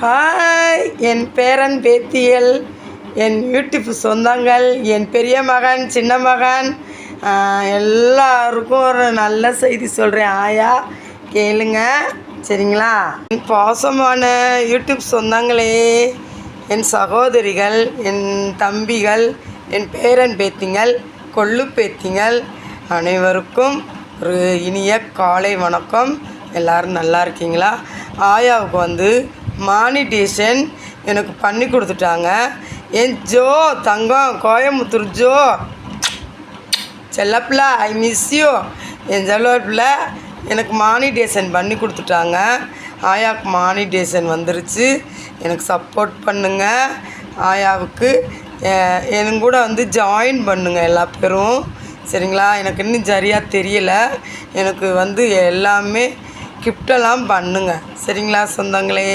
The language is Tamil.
ஹாய் என் பேரன் பேத்தியல் என் யூடியூப் சொந்தங்கள் என் பெரிய மகன் சின்ன மகன் எல்லாருக்கும் ஒரு நல்ல செய்தி சொல்கிறேன் ஆயா கேளுங்க. சரிங்களா? என் பாசமான யூடியூப் சொந்தங்களே என் சகோதரிகள் என் தம்பிகள் என் பேரன் பேத்திங்கள் கொள்ளு பேத்திங்கள் அனைவருக்கும் ஒரு இனிய காலை வணக்கம். எல்லாரும் நல்லா இருக்கீங்களா? ஆயாவுக்கு வந்து மானிட்டேஷன் எனக்கு பண்ணி கொடுத்துட்டாங்க. என் ஜோ தங்கம் கோயம்புத்தூர் ஜோ. செல்லப்பிள்ள ஐ மிஸ் யூ என் செல்லப்பிள்ள எனக்கு மானிட்டேஷன் பண்ணி கொடுத்துட்டாங்க. ஆயாவுக்கு மானிட்டேஷன் வந்துருச்சு. எனக்கு சப்போர்ட் பண்ணுங்க. ஆயாவுக்கு என் கூட வந்து ஜாயின் பண்ணுங்கள் எல்லா பேரும். சரிங்களா? எனக்கு இன்னும் சரியாக தெரியல. எனக்கு வந்து எல்லாமே கிஃப்டெல்லாம் பண்ணுங்கள் சரிங்களா சொந்தங்களே?